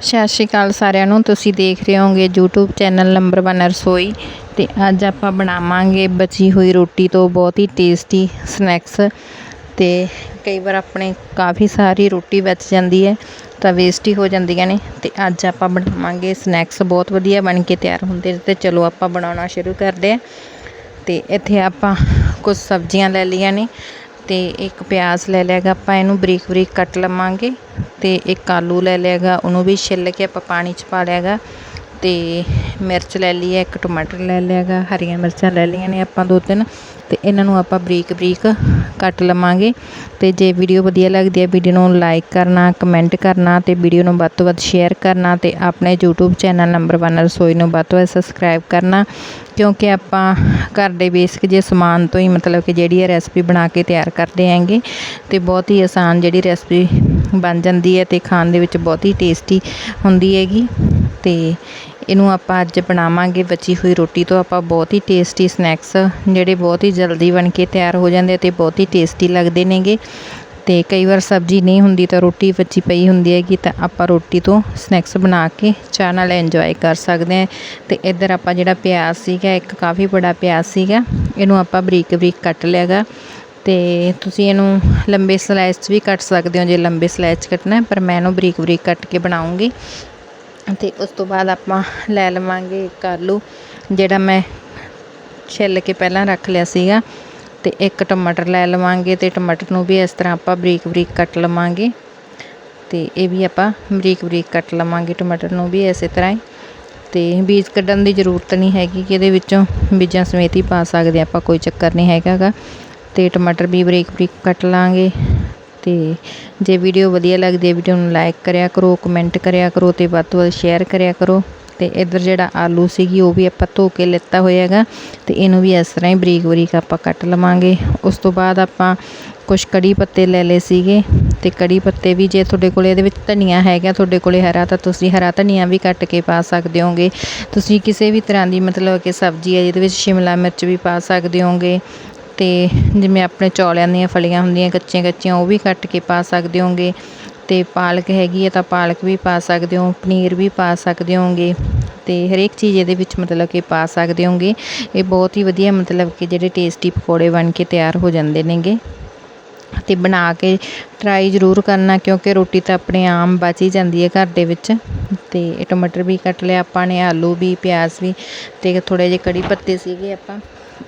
ਸਤਿ ਸ਼੍ਰੀ ਅਕਾਲ ਸਾਰਿਆਂ ਨੂੰ। ਤੁਸੀਂ ਦੇਖ ਰਹੇ ਹੋਗੇ YouTube ਚੈਨਲ ਨੰਬਰ 1 ਰਸੋਈ। ਤੇ ਅੱਜ ਆਪਾਂ ਬਣਾਵਾਂਗੇ ਬਚੀ ਹੋਈ ਰੋਟੀ ਤੋਂ ਬਹੁਤ ਹੀ ਟੇਸਟੀ ਸਨੈਕਸ ਤੇ ਕਈ ਵਾਰ ਆਪਣੇ ਕਾਫੀ ਸਾਰੀ ਰੋਟੀ ਬਚ ਜਾਂਦੀ ਹੈ, ਤਾਂ ਵੇਸਟ ਹੀ ਹੋ ਜਾਂਦੀਆਂ ਨੇ। ਤੇ ਅੱਜ ਆਪਾਂ ਬਣਾਵਾਂਗੇ ਸਨੈਕਸ ਬਹੁਤ ਵਧੀਆ ਬਣ ਕੇ ਤਿਆਰ ਹੁੰਦੇ ਨੇ। ਤੇ ਚਲੋ ਆਪਾਂ ਬਣਾਉਣਾ ਸ਼ੁਰੂ ਕਰਦੇ ਹਾਂ। ਤੇ ਇੱਥੇ ਆਪਾਂ ਕੁਝ ਸਬਜ਼ੀਆਂ ਲੈ ਲਈਆਂ ਨੇ। ਅਤੇ ਇੱਕ ਪਿਆਜ਼ ਲੈ ਲਿਆ ਗਾ ਆਪਾਂ ਇਹਨੂੰ ਬਰੀਕ ਬਰੀਕ ਕੱਟ ਲਵਾਂਗੇ ਅਤੇ ਇੱਕ ਆਲੂ ਲੈ ਲਿਆ ਗਾ ਉਹਨੂੰ ਵੀ ਛਿੱਲ ਕੇ ਆਪਾਂ ਪਾਣੀ 'ਚ ਪਾ ਲਿਆ ਗਾ ਅਤੇ ਮਿਰਚ ਲੈ ਲਈ ਹੈ, ਇੱਕ ਟਮਾਟਰ ਲੈ ਲਿਆ ਗਾ ਹਰੀਆਂ ਮਿਰਚਾਂ ਲੈ ਲਈਆਂ ਨੇ ਆਪਾਂ ਦੋ ਤਿੰਨ ਅਤੇ ਇਹਨਾਂ ਨੂੰ ਆਪਾਂ ਬਰੀਕ ਬਰੀਕ ਕੱਟ ਲਵਾਂਗੇ। ਅਤੇ ਜੇ ਵੀਡੀਓ ਵਧੀਆ ਲੱਗਦੀ ਹੈ, ਵੀਡੀਓ ਨੂੰ ਲਾਈਕ ਕਰਨਾ ਕਮੈਂਟ ਕਰਨਾ ਅਤੇ ਵੀਡੀਓ ਨੂੰ ਵੱਧ ਤੋਂ ਵੱਧ ਸ਼ੇਅਰ ਕਰਨਾ ਅਤੇ ਆਪਣੇ YouTube ਚੈਨਲ ਨੰਬਰ 1 ਰਸੋਈ ਨੂੰ ਵੱਧ ਤੋਂ ਵੱਧ ਸਬਸਕ੍ਰਾਈਬ ਕਰਨਾ, ਕਿਉਂਕਿ ਆਪਾਂ ਘਰ ਦੇ ਬੇਸਿਕ ਜੇ ਸਮਾਨ ਤੋਂ ਹੀ ਮਤਲਬ ਕਿ ਜਿਹੜੀ ਇਹ ਰੈਸਪੀ ਬਣਾ ਕੇ ਤਿਆਰ ਕਰਦੇ ਹੈਗੇ ਅਤੇ ਬਹੁਤ ਹੀ ਆਸਾਨ ਜਿਹੜੀ ਰੈਸਪੀ ਬਣ ਜਾਂਦੀ ਹੈ ਅਤੇ ਖਾਣ ਦੇ ਵਿੱਚ ਬਹੁਤ ਹੀ ਟੇਸਟੀ ਹੁੰਦੀ ਹੈਗੀ। ਅਤੇ ਇਹਨੂੰ ਆਪਾਂ ਅੱਜ ਬਣਾਵਾਂਗੇ ਬਚੀ ਹੋਈ ਰੋਟੀ ਤੋਂ ਆਪਾਂ ਬਹੁਤ ਹੀ ਟੇਸਟੀ ਸਨੈਕਸ ਜਿਹੜੇ ਬਹੁਤ ਹੀ ਜਲਦੀ ਬਣ ਕੇ ਤਿਆਰ ਹੋ ਜਾਂਦੇ ਅਤੇ ਬਹੁਤ ਹੀ ਟੇਸਟੀ ਲੱਗਦੇ ਨੇਗੇ। ਤੇ ਕਈ ਵਾਰ ਸਬਜ਼ੀ ਨਹੀਂ ਹੁੰਦੀ ਤਾਂ ਰੋਟੀ ਬੱਚੀ ਪਈ ਹੁੰਦੀ ਹੈਗੀ ਤਾਂ ਆਪਾਂ ਰੋਟੀ ਤੋਂ ਸਨੈਕਸ ਬਣਾ ਕੇ ਚਾਹ ਨਾਲ ਇੰਜੋਏ ਕਰ ਸਕਦੇ ਹਾਂ। ਤੇ ਇੱਧਰ ਆਪਾਂ ਜਿਹੜਾ ਪਿਆਜ਼ ਸੀਗਾ, ਇੱਕ ਕਾਫੀ ਬੜਾ ਪਿਆਜ਼ ਸੀਗਾ, ਇਹਨੂੰ ਆਪਾਂ ਬਰੀਕ ਬਰੀਕ ਕੱਟ ਲਿਆਗਾ ਤੇ ਤੁਸੀਂ ਇਹਨੂੰ ਲੰਬੇ ਸਲਾਈਸ 'ਚ ਵੀ ਕੱਟ ਸਕਦੇ ਹੋ, ਜੇ ਲੰਬੇ ਸਲਾਈਸ 'ਚ ਕੱਟਣਾ ਪਰ ਮੈਂ ਇਹਨੂੰ ਬਰੀਕ ਬਰੀਕ ਕੱਟ ਕੇ ਬਣਾਉਂਗੀ। ਤੇ ਉਸ ਤੋਂ ਬਾਅਦ ਆਪਾਂ ਲੈ ਲਵਾਂਗੇ ਇੱਕ ਆਲੂ, ਜਿਹੜਾ ਮੈਂ ਛਿੱਲ ਕੇ ਪਹਿਲਾਂ ਰੱਖ ਲਿਆ ਸੀਗਾ। ਤੇ ਇੱਕ ਟਮਾਟਰ ਲੈ ਲਵਾਂਗੇ ਤੇ ਟਮਾਟਰ ਨੂੰ ਵੀ ਇਸ ਤਰ੍ਹਾਂ ਆਪਾਂ ਬਰੀਕ ਬਰੀਕ ਕੱਟ ਲਵਾਂਗੇ। ਤੇ ਇਹ ਵੀ ਆਪਾਂ ਬਰੀਕ ਬਰੀਕ ਕੱਟ ਲਵਾਂਗੇ ਟਮਾਟਰ ਨੂੰ ਵੀ ਇਸੇ ਤਰ੍ਹਾਂ ਹੀ। ਤੇ ਬੀਜ ਕੱਢਣ ਦੀ ਜ਼ਰੂਰਤ ਨਹੀਂ ਹੈਗੀ ਕਿ ਇਹਦੇ ਵਿੱਚੋਂ ਬੀਜਾਂ ਸਮੇਤ ਹੀ ਪਾ ਸਕਦੇ ਆਪਾਂ ਕੋਈ ਚੱਕਰ ਨਹੀਂ ਹੈਗਾਗਾ ਤੇ ਟਮਾਟਰ ਵੀ ਬਰੀਕ ਬਰੀਕ ਕੱਟ ਲਾਂਗੇ। ਤੇ ਜੇ ਵੀਡੀਓ ਵਧੀਆ ਲੱਗਦੀ ਹੈ, ਵੀਡੀਓ ਨੂੰ ਲਾਈਕ ਕਰਿਆ ਕਰੋ ਕਮੈਂਟ ਕਰਿਆ ਕਰੋ ਤੇ ਵੱਧ ਤੋਂ ਵੱਧ ਸ਼ੇਅਰ ਕਰਿਆ ਕਰੋ। ਤੇ ਇਧਰ ਜਿਹੜਾ ਆਲੂ ਸੀਗੀ, ਉਹ ਵੀ ਆਪਾਂ ਧੋ ਕੇ ਲਿੱਤਾ ਹੋਇਆ ਹੈਗਾ ਤੇ ਇਹਨੂੰ ਵੀ ਇਸ ਤਰ੍ਹਾਂ ਹੀ ਬਰੀਕ ਬਰੀਕ ਆਪਾਂ ਕੱਟ ਲਵਾਂਗੇ। ਉਸ ਤੋਂ ਬਾਅਦ ਆਪਾਂ ਕੁਝ ਕੜੀ ਪੱਤੇ ਲੈ ਲਏ ਸੀਗੇ ਤੇ ਕੜੀ ਪੱਤੇ ਵੀ ਜੇ ਤੁਹਾਡੇ ਕੋਲੇ ਇਹਦੇ ਵਿੱਚ ਧਨੀਆ ਹੈਗਾ, ਤੁਹਾਡੇ ਕੋਲੇ ਹਰਾ ਤਾਂ ਤੁਸੀਂ ਹਰਾ ਧਨੀਆ ਵੀ ਕੱਟ ਕੇ ਪਾ ਸਕਦੇ ਹੋਗੇ। ਤੁਸੀਂ ਕਿਸੇ ਵੀ ਤਰ੍ਹਾਂ ਦੀ ਮਤਲਬ ਕਿ ਸਬਜ਼ੀ ਹੈ, ਜਿਹਦੇ ਵਿੱਚ ਸ਼ਿਮਲਾ ਮਿਰਚ ਵੀ ਪਾ ਸਕਦੇ ਹੋਗੇ ਅਤੇ ਜਿਵੇਂ ਆਪਣੇ ਚੌਲਿਆਂ ਦੀਆਂ ਫਲੀਆਂ ਹੁੰਦੀਆਂ, ਕੱਚੀਆਂ ਕੱਚੀਆਂ, ਉਹ ਵੀ ਕੱਟ ਕੇ ਪਾ ਸਕਦੇ ਹੋਗੇ। ਅਤੇ ਪਾਲਕ ਹੈਗੀ ਹੈ ਤਾਂ ਪਾਲਕ ਵੀ ਪਾ ਸਕਦੇ ਹੋ, ਪਨੀਰ ਵੀ ਪਾ ਸਕਦੇ ਹੋਗੇ। ਅਤੇ ਹਰੇਕ ਚੀਜ਼ ਇਹਦੇ ਵਿੱਚ ਮਤਲਬ ਕਿ ਪਾ ਸਕਦੇ ਹੋਗੇ। ਇਹ ਬਹੁਤ ਹੀ ਵਧੀਆ ਮਤਲਬ ਕਿ ਜਿਹੜੇ ਟੇਸਟੀ ਪਕੌੜੇ ਬਣ ਕੇ ਤਿਆਰ ਹੋ ਜਾਂਦੇ ਨੇਗੇ। ਅਤੇ ਬਣਾ ਕੇ ਟਰਾਈ ਜ਼ਰੂਰ ਕਰਨਾ, ਕਿਉਂਕਿ ਰੋਟੀ ਤਾਂ ਆਪਣੇ ਆਮ ਬਚ ਹੀ ਜਾਂਦੀ ਹੈ ਘਰ ਦੇ ਵਿੱਚ। ਅਤੇ ਇਹ ਟਮਾਟਰ ਵੀ ਕੱਟ ਲਿਆ ਆਪਾਂ ਨੇ, ਆਲੂ ਵੀ, ਪਿਆਜ਼ ਵੀ ਅਤੇ ਥੋੜ੍ਹੇ ਜਿਹੇ ਕੜੀ ਪੱਤੇ ਸੀਗੇ ਆਪਾਂ।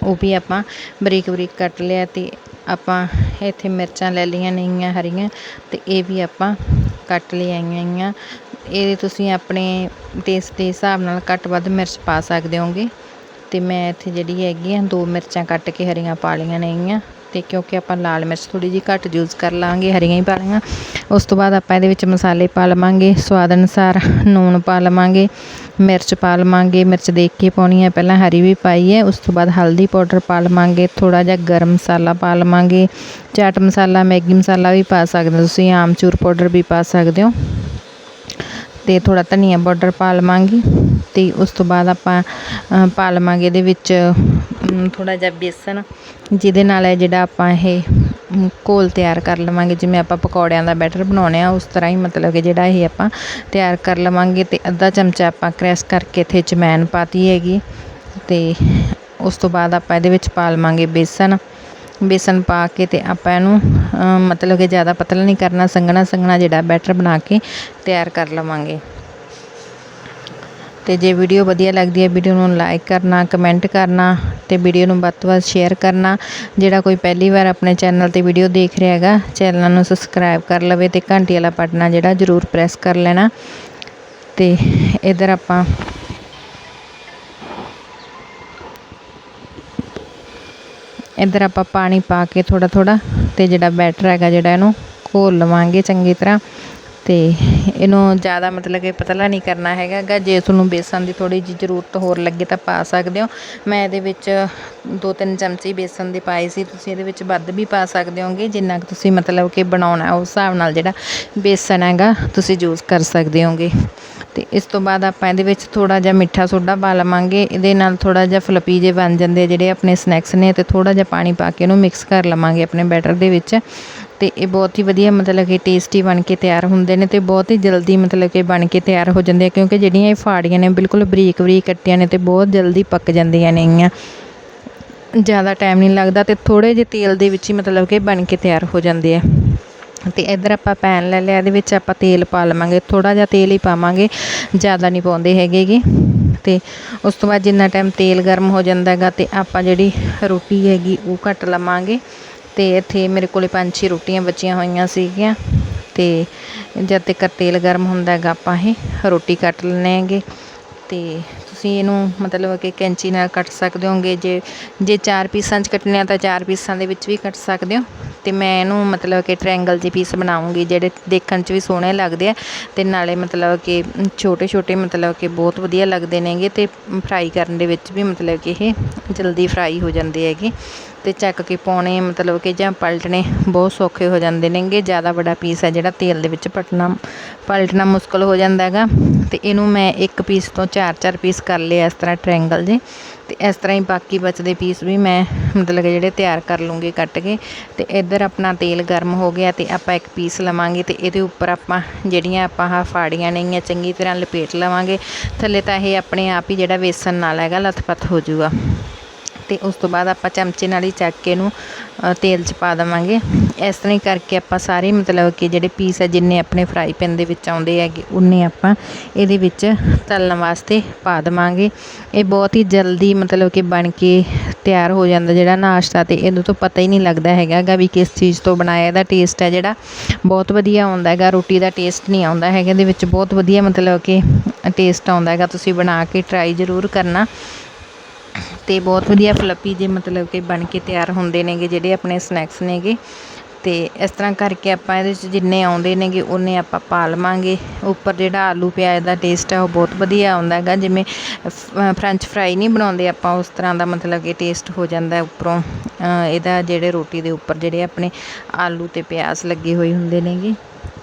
ਉਹ ਵੀ ਆਪਾਂ ਬਰੀਕ ਬਰੀਕ ਕੱਟ ਲਿਆ ਅਤੇ ਆਪਾਂ ਇੱਥੇ ਮਿਰਚਾਂ ਲੈ ਲਈਆਂ ਨੇਗੀਆਂ ਹਰੀਆਂ ਅਤੇ ਇਹ ਵੀ ਆਪਾਂ ਕੱਟ ਲਿਆਈਆਂ ਹੈਗੀਆਂ ਇਹ ਤੁਸੀਂ ਆਪਣੇ ਟੇਸਟ ਦੇ ਹਿਸਾਬ ਨਾਲ ਘੱਟ ਵੱਧ ਮਿਰਚ ਪਾ ਸਕਦੇ ਹੋਗੇ ਅਤੇ ਮੈਂ ਇੱਥੇ ਜਿਹੜੀ ਹੈਗੀ ਆ ਦੋ ਮਿਰਚਾਂ ਕੱਟ ਕੇ ਹਰੀਆਂ ਪਾ ਲਈਆਂ ਨੇਗੀਆਂ ਅਤੇ ਕਿਉਂਕਿ ਆਪਾਂ ਲਾਲ ਮਿਰਚ ਥੋੜ੍ਹੀ ਜਿਹੀ ਘੱਟ ਯੂਜ਼ ਕਰ ਲਾਂਗੇ, ਹਰੀਆਂ ਹੀ ਪਾ ਲਈਆਂ। ਉਸ ਤੋਂ ਬਾਅਦ ਆਪਾਂ ਇਹਦੇ ਵਿੱਚ ਮਸਾਲੇ ਪਾ ਲਵਾਂਗੇ, ਸਵਾਦ ਅਨੁਸਾਰ ਨੂਣ ਪਾ ਲਵਾਂਗੇ ਮਿਰਚ ਪਾ ਲਵਾਂਗੇ, ਮਿਰਚ ਦੇਖ ਕੇ ਪਾਉਣੀ ਹੈ, ਪਹਿਲਾਂ ਹਰੀ ਵੀ ਪਾਈ ਹੈ, ਉਸ ਤੋਂ ਬਾਅਦ ਹਲਦੀ ਪਾਊਡਰ ਪਾ ਲਵਾਂਗੇ ਥੋੜਾ ਜਿਹਾ ਗਰਮ ਮਸਾਲਾ ਪਾ ਲਵਾਂਗੇ, ਚਾਟ ਮਸਾਲਾ, ਮੈਗੀ ਮਸਾਲਾ ਵੀ ਪਾ ਸਕਦੇ ਹੋ ਤੁਸੀਂ, ਆਮਚੂਰ ਪਾਊਡਰ ਵੀ ਪਾ ਸਕਦੇ ਹੋ। ਤੇ ਥੋੜਾ ਧਨੀਆ ਪਾਊਡਰ ਪਾ ਲਵਾਂਗੇ, ਤੇ ਉਸ ਤੋਂ ਬਾਅਦ ਆਪਾਂ ਪਾ ਲਵਾਂਗੇ ਇਹਦੇ ਵਿੱਚ ਥੋੜਾ ਜਿਹਾ ਬੇਸਨ, ਜਿਹਦੇ ਨਾਲ ਹੈ ਜਿਹੜਾ ਆਪਾਂ ਇਹ ਘੋਲ ਤਿਆਰ ਕਰ ਲਵਾਂਗੇ। ਜਿਵੇਂ ਆਪਾਂ ਪਕੌੜਿਆਂ ਦਾ ਬੈਟਰ ਬਣਾਉਣੇ ਆ, ਉਸ ਤਰ੍ਹਾਂ ਹੀ ਮਤਲਬ ਕਿ ਜਿਹੜਾ ਇਹ ਆਪਾਂ ਤਿਆਰ ਕਰ ਲਵਾਂਗੇ ਤੇ ਅੱਧਾ ਚਮਚਾ ਆਪਾਂ ਕ੍ਰੈਸ਼ ਕਰਕੇ ਇੱਥੇ ਜਮੈਨ ਪਾਤੀ ਹੈਗੀ। ਤੇ ਉਸ ਤੋਂ ਬਾਅਦ ਆਪਾਂ ਇਹਦੇ ਵਿੱਚ ਪਾ ਲਵਾਂਗੇ ਬੇਸਨ। ਬੇਸਨ ਪਾ ਕੇ ਤੇ ਆਪਾਂ ਇਹਨੂੰ ਮਤਲਬ ਕਿ ਜ਼ਿਆਦਾ ਪਤਲਾ ਨਹੀਂ ਕਰਨਾ ਸੰਘਣਾ ਸੰਘਣਾ ਜਿਹੜਾ ਬੈਟਰ ਬਣਾ ਕੇ ਤਿਆਰ ਕਰ ਲਵਾਂਗੇ। ਅਤੇ ਜੇ ਵੀਡੀਓ ਵਧੀਆ ਲੱਗਦੀ ਹੈ, ਵੀਡੀਓ ਨੂੰ ਲਾਈਕ ਕਰਨਾ ਕਮੈਂਟ ਕਰਨਾ ਅਤੇ ਵੀਡੀਓ ਨੂੰ ਵੱਧ ਤੋਂ ਵੱਧ ਸ਼ੇਅਰ ਕਰਨਾ। ਜਿਹੜਾ ਕੋਈ ਪਹਿਲੀ ਵਾਰ ਆਪਣੇ ਚੈਨਲ ਤੇ ਵੀਡੀਓ ਦੇਖ ਰਿਹਾ ਹੈਗਾ ਚੈਨਲ ਨੂੰ ਸਬਸਕ੍ਰਾਈਬ ਕਰ ਲਵੇ ਅਤੇ ਘੰਟੀ ਵਾਲਾ ਬਟਨ ਜਿਹੜਾ, ਜ਼ਰੂਰ ਪ੍ਰੈਸ ਕਰ ਲੈਣਾ। ਅਤੇ ਇਧਰ ਆਪਾਂ ਇਧਰ ਆਪਾਂ ਪਾਣੀ ਪਾ ਕੇ ਥੋੜਾ ਥੋੜਾ ਤੇ ਜਿਹੜਾ ਬੈਟਰ ਹੈਗਾ ਜਿਹੜਾ ਇਹਨੂੰ ਘੋਲ ਲਵਾਂਗੇ ਚੰਗੀ ਤਰ੍ਹਾਂ। ਅਤੇ ਇਹਨੂੰ ਜ਼ਿਆਦਾ ਮਤਲਬ ਕਿ ਪਤਲਾ ਨਹੀਂ ਕਰਨਾ ਹੈਗਾ ਗਾ। ਜੇ ਤੁਹਾਨੂੰ ਬੇਸਣ ਦੀ ਥੋੜ੍ਹੀ ਜਿਹੀ ਜ਼ਰੂਰਤ ਹੋਰ ਲੱਗੇ ਤਾਂ ਪਾ ਸਕਦੇ ਹੋ। ਮੈਂ ਇਹਦੇ ਵਿੱਚ ਦੋ ਤਿੰਨ ਚਮਚੇ ਬੇਸਣ ਦੇ ਪਾਏ ਸੀ। ਤੁਸੀਂ ਇਹਦੇ ਵਿੱਚ ਵੱਧ ਵੀ ਪਾ ਸਕਦੇ ਹੋਗੇ। ਜਿੰਨਾ ਕੁ ਤੁਸੀਂ ਮਤਲਬ ਕਿ ਬਣਾਉਣਾ ਉਸ ਹਿਸਾਬ ਨਾਲ ਜਿਹੜਾ ਬੇਸਨ ਹੈਗਾ, ਤੁਸੀਂ ਯੂਜ਼ ਕਰ ਸਕਦੇ ਹੋਗੇ। ਤੇ ਇਸ ਤੋਂ ਬਾਅਦ ਆਪਾਂ ਇਹਦੇ ਵਿੱਚ ਥੋੜਾ ਜਿਹਾ ਮਿੱਠਾ ਸੋਡਾ ਪਾ ਲਵਾਂਗੇ। ਇਹਦੇ ਨਾਲ ਥੋੜਾ ਜਿਹਾ ਫਲਪੀ ਜੇ ਬਣ ਜਾਂਦੇ ਜਿਹੜੇ ਆਪਣੇ ਸਨੈਕਸ ਨੇ ਤੇ ਥੋੜਾ ਜਿਹਾ ਪਾਣੀ ਪਾ ਕੇ ਇਹਨੂੰ ਮਿਕਸ ਕਰ ਲਵਾਂਗੇ ਆਪਣੇ ਬੈਟਰ ਦੇ ਵਿੱਚ। ਤੇ ਇਹ ਬਹੁਤ ਹੀ ਵਧੀਆ ਮਤਲਬ ਕਿ ਟੇਸਟੀ ਬਣ ਕੇ ਤਿਆਰ ਹੁੰਦੇ ਨੇ ਤੇ ਬਹੁਤ ਹੀ ਜਲਦੀ ਮਤਲਬ ਕਿ ਬਣ ਕੇ ਤਿਆਰ ਹੋ ਜਾਂਦੇ ਆ ਕਿਉਂਕਿ ਜਿਹੜੀਆਂ ਇਹ ਫਾੜੀਆਂ ਨੇ ਬਿਲਕੁਲ ਬਰੀਕ ਬਰੀਕ ਕੱਟੀਆਂ ਨੇ ਤੇ ਬਹੁਤ ਜਲਦੀ ਪੱਕ ਜਾਂਦੀਆਂ ਨੇਗੀਆਂ ਜ਼ਿਆਦਾ ਟਾਈਮ ਨਹੀਂ ਲੱਗਦਾ ਤੇ ਥੋੜੇ ਜਿਹੇ ਤੇਲ ਦੇ ਵਿੱਚ ਹੀ ਮਤਲਬ ਕਿ ਬਣ ਕੇ ਤਿਆਰ ਹੋ ਜਾਂਦੇ ਆ। ਅਤੇ ਇੱਧਰ ਆਪਾਂ ਪੈਨ ਲੈ ਲਿਆ, ਇਹਦੇ ਵਿੱਚ ਆਪਾਂ ਤੇਲ ਪਾ ਲਵਾਂਗੇ। ਥੋੜ੍ਹਾ ਜਿਹਾ ਤੇਲ ਹੀ ਪਾਵਾਂਗੇ, ਜ਼ਿਆਦਾ ਨਹੀਂ ਪਾਉਂਦੇ ਹੈਗੇਗੇ ਅਤੇ ਉਸ ਤੋਂ ਬਾਅਦ ਜਿੰਨਾ ਟਾਈਮ ਤੇਲ ਗਰਮ ਹੋ ਜਾਂਦਾ ਹੈਗਾ ਅਤੇ ਆਪਾਂ ਜਿਹੜੀ ਰੋਟੀ ਹੈਗੀ ਉਹ ਕੱਟ ਲਵਾਂਗੇ। ਅਤੇ ਇੱਥੇ ਮੇਰੇ ਕੋਲੇ ਪੰਜ ਛੇ ਰੋਟੀਆਂ ਬਚੀਆਂ ਹੋਈਆਂ ਸੀਗੀਆਂ। ਅਤੇ ਜਦ ਤੱਕ ਤੇਲ ਗਰਮ ਹੁੰਦਾ ਹੈਗਾ, ਆਪਾਂ ਇਹ ਰੋਟੀ ਕੱਟ ਲੈਣੇ ਹੈਗੇ। ਅਤੇ ਤੁਸੀਂ ਇਹਨੂੰ ਮਤਲਬ ਕਿ ਕੈਂਚੀ ਨਾਲ ਕੱਟ ਸਕਦੇ ਹੋਗੇ, ਜੇ ਜੇ ਚਾਰ ਪੀਸਾਂ 'ਚ ਕੱਟਣੇ ਆ ਤਾਂ ਚਾਰ ਪੀਸਾਂ ਦੇ ਵਿੱਚ ਵੀ ਕੱਟ ਸਕਦੇ ਹੋ। ਤੇ ਮੈਂ ਇਹਨੂੰ ਮਤਲਬ ਕਿ ਟ੍ਰਾਇੰਗਲ ਜਿਹੇ ਪੀਸ ਬਣਾਉਂਗੀ, ਜਿਹੜੇ ਦੇਖਣ 'ਚ ਵੀ ਸੋਹਣੇ ਲੱਗਦੇ ਆ ਤੇ ਨਾਲੇ ਮਤਲਬ ਕਿ ਛੋਟੇ ਛੋਟੇ ਮਤਲਬ ਕਿ ਬਹੁਤ ਵਧੀਆ ਲੱਗਦੇ ਨੇਗੇ ਤੇ ਫਰਾਈ ਕਰਨ ਦੇ ਵਿੱਚ ਵੀ ਮਤਲਬ ਕਿ ਇਹ ਜਲਦੀ ਫਰਾਈ ਹੋ ਜਾਂਦੇ ਹੈਗੇ। ਅਤੇ ਚੱਕ ਕੇ ਪਾਉਣੇ, ਮਤਲਬ ਕਿ ਜਾਂ ਪਲਟਣੇ, ਬਹੁਤ ਸੌਖੇ ਹੋ ਜਾਂਦੇ ਨੇਗੇ। ਜ਼ਿਆਦਾ ਵੱਡਾ ਪੀਸ ਹੈ ਜਿਹੜਾ ਤੇਲ ਦੇ ਵਿੱਚ ਪਟਣਾ ਪਲਟਣਾ ਮੁਸ਼ਕਲ ਹੋ ਜਾਂਦਾ ਹੈਗਾ। ਅਤੇ ਇਹਨੂੰ ਮੈਂ ਇੱਕ ਪੀਸ ਤੋਂ ਚਾਰ ਚਾਰ ਪੀਸ ਕਰ ਲਏ ਇਸ ਤਰ੍ਹਾਂ ਟ੍ਰਾਇੰਗਲ ਜੇ। ਅਤੇ ਇਸ ਤਰ੍ਹਾਂ ਹੀ ਬਾਕੀ ਬਚਦੇ ਪੀਸ ਵੀ ਮੈਂ ਮਤਲਬ ਕਿ ਜਿਹੜੇ ਤਿਆਰ ਕਰ ਲੂੰਗੀ ਕੱਟ ਕੇ। ਅਤੇ ਇੱਧਰ ਆਪਣਾ ਤੇਲ ਗਰਮ ਹੋ ਗਿਆ ਅਤੇ ਆਪਾਂ ਇੱਕ ਪੀਸ ਲਵਾਂਗੇ ਅਤੇ ਇਹਦੇ ਉੱਪਰ ਆਪਾਂ ਜਿਹੜੀਆਂ ਆਪਾਂ ਆਹ ਫਾੜੀਆਂ ਨੇਗੀਆਂ, ਚੰਗੀ ਤਰ੍ਹਾਂ ਲਪੇਟ ਲਵਾਂਗੇ। ਥੱਲੇ ਤਾਂ ਇਹ ਆਪਣੇ ਆਪ ਹੀ ਜਿਹੜਾ ਵੇਸਣ ਨਾਲ ਹੈਗਾ ਲੱਥ ਪੱਥ ਹੋ ਜਾਊਗਾ। ਤੇ ਉਸ ਤੋਂ ਬਾਅਦ ਆਪਾਂ ਚਮਚੇ ਨਾਲ ਹੀ ਚੱਕ ਕੇ ਇਹਨੂੰ ਤੇਲ 'ਚ ਪਾ ਦੇਵਾਂਗੇ। ਇਸ ਤਰ੍ਹਾਂ ਹੀ ਕਰਕੇ ਆਪਾਂ ਸਾਰੇ ਮਤਲਬ ਕਿ ਜਿਹੜੇ ਪੀਸ ਆ ਜਿੰਨੇ ਆਪਣੇ ਫਰਾਈ ਪੈਨ ਦੇ ਵਿੱਚ ਆਉਂਦੇ ਹੈਗੇ ਉਨੇ ਆਪਾਂ ਇਹਦੇ ਵਿੱਚ ਤਲਣ ਵਾਸਤੇ ਪਾ ਦੇਵਾਂਗੇ। ਇਹ ਬਹੁਤ ਹੀ ਜਲਦੀ ਮਤਲਬ ਕਿ ਬਣ ਕੇ ਤਿਆਰ ਹੋ ਜਾਂਦਾ ਜਿਹੜਾ ਨਾਸ਼ਤਾ ਤੇ, ਇਹਨੂੰ ਤੋਂ ਪਤਾ ਹੀ ਨਹੀਂ ਲੱਗਦਾ ਹੈਗਾ ਵੀ ਕਿਸ ਚੀਜ਼ ਤੋਂ ਬਣਾਇਆ ਇਹਦਾ ਟੇਸਟ ਹੈ ਜਿਹੜਾ। ਬਹੁਤ ਵਧੀਆ ਆਉਂਦਾ ਹੈਗਾ, ਰੋਟੀ ਦਾ ਟੇਸਟ ਨਹੀਂ ਆਉਂਦਾ ਹੈਗਾ, ਇਹਦੇ ਵਿੱਚ ਬਹੁਤ ਵਧੀਆ ਮਤਲਬ ਕਿ ਟੇਸਟ ਆਉਂਦਾ ਹੈਗਾ, ਤੁਸੀਂ ਬਣਾ ਕੇ ਟਰਾਈ ਜ਼ਰੂਰ ਕਰਨਾ। ਤੇ ਬਹੁਤ ਵਧੀਆ ਫਲੱਪੀ ਜੇ ਮਤਲਬ ਕਿ ਬਣ ਕੇ ਤਿਆਰ ਹੁੰਦੇ ਨੇਗੇ, ਜਿਹੜੇ ਆਪਣੇ ਸਨੈਕਸ ਨੇਗੇ। ਤੇ ਇਸ ਤਰ੍ਹਾਂ ਕਰਕੇ ਆਪਾਂ ਇਹਦੇ ਵਿੱਚ ਜਿੰਨੇ ਆਉਂਦੇ ਨੇਗੇ, ਉਹਨੇ ਆਪਾਂ ਪਾ ਲਵਾਂਗੇ। ਉੱਪਰ ਜਿਹੜਾ ਆਲੂ ਪਿਆਜ਼ ਦਾ ਟੇਸਟ ਆ, ਉਹ ਬਹੁਤ ਵਧੀਆ ਆਉਂਦਾ ਹੈਗਾ। ਜਿਵੇਂ ਫਰੈਂਚ ਫਰਾਈ ਨਹੀਂ ਬਣਾਉਂਦੇ ਆਪਾਂ, ਉਸ ਤਰ੍ਹਾਂ ਦਾ ਮਤਲਬ ਕਿ ਟੇਸਟ ਹੋ ਜਾਂਦਾ ਉੱਪਰੋਂ। ਇਹਦਾ ਜਿਹੜੇ ਰੋਟੀ ਦੇ ਉੱਪਰ ਜਿਹੜੇ ਆਪਣੇ ਆਲੂ ਤੇ ਪਿਆਜ਼ ਲੱਗੇ ਹੋਏ ਹੁੰਦੇ ਨੇਗੇ।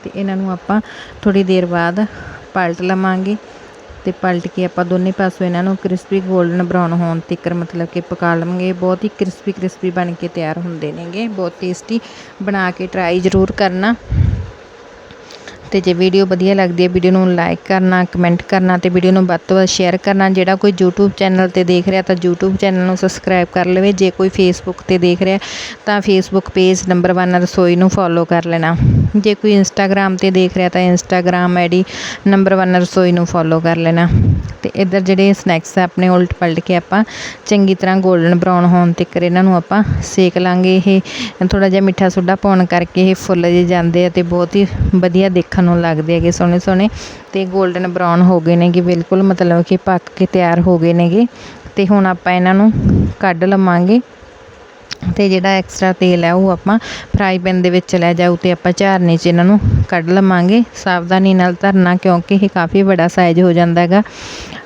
ਤੇ ਇਹਨਾਂ ਨੂੰ ਆਪਾਂ ਥੋੜੀ ਦੇਰ ਬਾਅਦ ਪਲਟ ਲਵਾਂਗੇ। ਤੇ ਪਲਟ ਕੇ ਆਪਾਂ ਦੋਨੇ ਪਾਸੋਂ ਇਹਨਾਂ ਨੂੰ ਕ੍ਰਿਸਪੀ 골ਡਨ ਬਰਾਊਨ ਹੋਣ ਤੱਕ ਮਤਲਬ ਕਿ ਪਕਾ ਲਵਾਂਗੇ। ਬਹੁਤ ਹੀ ਕ੍ਰਿਸਪੀ ਕ੍ਰਿਸਪੀ ਬਣ ਕੇ ਤਿਆਰ ਹੁੰਦੇ ਨੇਗੇ। ਬਹੁਤ ਟੇਸਟੀ ਬਣਾ ਕੇ ਟਰਾਈ ਜ਼ਰੂਰ ਕਰਨਾ। ਤੇ ਜੇ ਵੀਡੀਓ ਵਧੀਆ ਲੱਗਦੀ ਹੈ, ਵੀਡੀਓ ਨੂੰ ਲਾਈਕ ਕਰਨਾ ਕਮੈਂਟ ਕਰਨਾ ਤੇ ਵੀਡੀਓ ਨੂੰ ਵੱਧ ਤੋਂ ਵੱਧ ਸ਼ੇਅਰ ਕਰਨਾ। ਜਿਹੜਾ ਕੋਈ YouTube ਚੈਨਲ ਤੇ ਦੇਖ ਰਿਹਾ ਤਾਂ YouTube ਚੈਨਲ ਨੂੰ ਸਬਸਕ੍ਰਾਈਬ ਕਰ ਲਵੇ। ਜੇ ਕੋਈ Facebook ਤੇ ਦੇਖ ਰਿਹਾ ਤਾਂ Facebook ਪੇਜ ਨੰਬਰ 1 ਰਸੋਈ ਨੂੰ ਫੋਲੋ ਕਰ ਲੈਣਾ। ਜੇ ਕੋਈ Instagram ਤੇ ਦੇਖ ਰਿਹਾ ਤਾਂ Instagram ਆਈਡੀ ਨੰਬਰ 1 ਰਸੋਈ ਨੂੰ ਫੋਲੋ ਕਰ ਲੈਣਾ। ਤੇ ਇੱਧਰ ਜਿਹੜੇ ਸਨੈਕਸ ਆ, ਆਪਣੇ ਉਲਟ ਪਲਟ ਕੇ ਆਪਾਂ ਚੰਗੀ ਤਰ੍ਹਾਂ 골ਡਨ ਬਰਾਊਨ ਹੋਣ ਤੱਕ ਇਹਨਾਂ ਨੂੰ ਆਪਾਂ ਸੇਕ ਲਾਂਗੇ। ਇਹ ਥੋੜਾ ਜਿਹਾ ਮਿੱਠਾ ਸੋਡਾ ਪਾਉਣ ਕਰਕੇ ਇਹ ਫੁੱਲ ਜੇ ਜਾਂਦੇ ਆ ਤੇ ਬਹੁਤ ਹੀ ਵਧੀਆ ਦੇਖ ਦੇਖਣ ਨੂੰ ਲੱਗਦੇ ਹੈਗੇ ਸੋਹਣੇ ਸੋਹਣੇ ਤੇ 골ਡਨ ਬਰਾਊਨ ਹੋ ਗਏ ਨੇਗੇ ਬਿਲਕੁਲ, ਮਤਲਬ ਕਿ ਪੱਕ ਕੇ ਤਿਆਰ ਹੋ ਗਏ ਨੇਗੇ ਤੇ ਹੁਣ ਆਪਾਂ ਇਹਨਾਂ ਨੂੰ ਕੱਢ ਲਵਾਂਗੇ ਤੇ ਜਿਹੜਾ ਐਕਸਟਰਾ ਤੇਲ ਹੈ ਉਹ ਆਪਾਂ ਫਰਾਈ ਪੈਨ ਦੇ ਵਿੱਚ ਲੈ ਜਾਊ ਤੇ ਆਪਾਂ ਝਾਰਨੇ 'ਚ ਇਹਨਾਂ ਨੂੰ ਕੱਢ ਲਵਾਂਗੇ। ਸਾਵਧਾਨੀ ਨਾਲ ਧਰਨਾ ਕਿਉਂਕਿ ਇਹ ਕਾਫੀ ਵੱਡਾ ਸਾਈਜ਼ ਹੋ ਜਾਂਦਾ ਹੈਗਾ।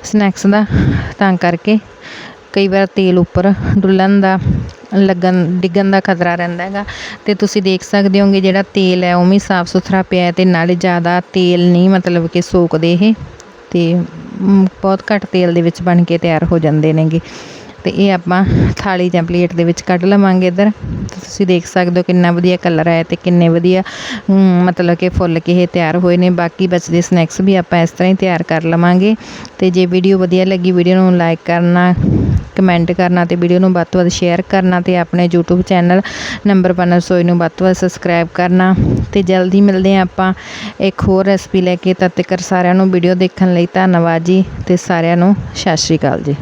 ਸਨੈਕਸ ਦਾ ਤਾਂ ਕਰਕੇ ਕਈ ਵਾਰ ਤੇਲ ਉੱਪਰ ਡੁੱਲਣ ਦਾ ਲੱਗਣ, ਡਿੱਗਣ ਦਾ ਖਤਰਾ ਰਹਿੰਦਾ ਹੈਗਾ। ਅਤੇ ਤੁਸੀਂ ਦੇਖ ਸਕਦੇ ਹੋਗੇ ਜਿਹੜਾ ਤੇਲ ਹੈ ਉਹ ਵੀ ਸਾਫ਼ ਸੁਥਰਾ ਪਿਆ ਅਤੇ ਨਾਲੇ ਜ਼ਿਆਦਾ ਤੇਲ ਨਹੀਂ ਮਤਲਬ ਕਿ ਸੋਕਦੇ ਇਹ। ਅਤੇ ਬਹੁਤ ਘੱਟ ਤੇਲ ਦੇ ਵਿੱਚ ਬਣ ਕੇ ਤਿਆਰ ਹੋ ਜਾਂਦੇ ਨੇਗੇ। ਅਤੇ ਇਹ ਆਪਾਂ ਥਾਲੀ ਜਾਂ ਪਲੇਟ ਦੇ ਵਿੱਚ ਕੱਢ ਲਵਾਂਗੇ ਇੱਧਰ। ਤੁਸੀਂ ਦੇਖ ਸਕਦੇ ਹੋ ਕਿੰਨਾ ਵਧੀਆ ਕਲਰ ਆਇਆ ਅਤੇ ਕਿੰਨੇ ਵਧੀਆ ਮਤਲਬ ਕਿ ਫੁੱਲ ਕੇ ਇਹ ਤਿਆਰ ਹੋਏ ਨੇ। ਬਾਕੀ ਬਚਦੇ ਸਨੈਕਸ ਵੀ ਆਪਾਂ ਇਸ ਤਰ੍ਹਾਂ ਹੀ ਤਿਆਰ ਕਰ ਲਵਾਂਗੇ। ਅਤੇ ਜੇ ਵੀਡੀਓ ਵਧੀਆ ਲੱਗੀ, ਵੀਡੀਓ ਨੂੰ ਲਾਈਕ ਕਰਨਾ ਕਮੈਂਟ ਕਰਨਾ ਤੇ ਵੀਡੀਓ ਨੂੰ ਵੱਧ ਤੋਂ ਵੱਧ ਸ਼ੇਅਰ ਕਰਨਾ ਤੇ ਆਪਣੇ YouTube ਚੈਨਲ ਨੰਬਰ 1 ਰਸੋਈ ਨੂੰ ਵੱਧ ਤੋਂ ਵੱਧ ਸਬਸਕ੍ਰਾਈਬ ਕਰਨਾ ਤੇ ਜਲਦੀ ਮਿਲਦੇ ਹਾਂ ਆਪਾਂ ਇੱਕ ਹੋਰ ਰੈਸਪੀ ਲੈ ਕੇ ਤਦ ਤੱਕ ਸਾਰਿਆਂ ਨੂੰ ਵੀਡੀਓ ਦੇਖਣ ਲਈ ਧੰਨਵਾਦ ਜੀ ਤੇ ਸਾਰਿਆਂ ਨੂੰ ਸਤਿ ਸ਼੍ਰੀ ਅਕਾਲ ਜੀ।